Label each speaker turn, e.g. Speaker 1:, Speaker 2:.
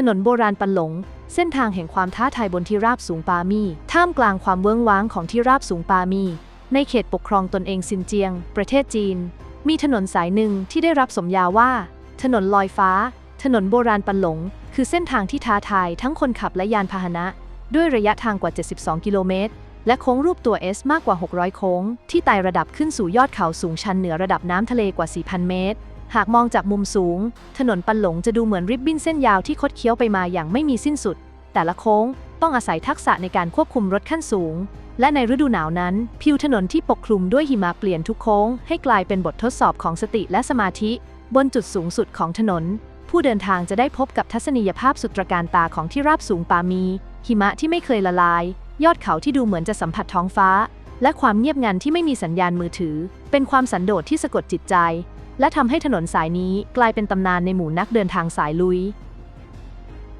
Speaker 1: ถนนโบราณปันหลง เส้นทางแห่งความท้าทายบนที่ราบสูงปามี ท่ามกลางความเวิ้งว้างของที่ราบสูงปามี ในเขตปกครองตนเองซินเจียง ประเทศจีน มีถนนสายหนึ่งที่ได้รับสมญาว่า ถนนลอยฟ้า ถนนโบราณปันหลง คือเส้นทางที่ท้าทายทั้งคนขับและยานพาหนะ ด้วยระยะทางกว่า 72 กิโลเมตร และโค้งรูปตัว S มากกว่า 600 โค้ง ที่ไต่ระดับขึ้นสู่ยอดเขาสูงชันเหนือระดับน้ำทะเลกว่า 4,000 เมตร หากมองจากมุมสูง ถนนปันหลงจะดูเหมือนริบบิ้นเส้นยาวที่คดเคี้ยวไปมาอย่างไม่มีสิ้นสุด แต่ละโค้งต้องอาศัยทักษะในการควบคุมรถขั้นสูง และในฤดูหนาวนั้น ผิวถนนที่ปกคลุมด้วยหิมะเปลี่ยนทุกโค้ง ให้กลายเป็นบททดสอบของสติและสมาธิ บนจุดสูงสุดของถนน ผู้เดินทางจะได้พบกับทัศนียภาพสุดตระการตาของที่ราบสูงปามี หิมะที่ไม่เคยละลาย ยอดเขาที่ดูเหมือนจะสัมผัสท้องฟ้า และความเงียบงันที่ไม่มีสัญญาณมือถือ เป็นความสันโดษที่สะกดจิตใจ และทำให้ถนนสายนี้กลายเป็นตำนานในหมู่นักเดินทางสายลุย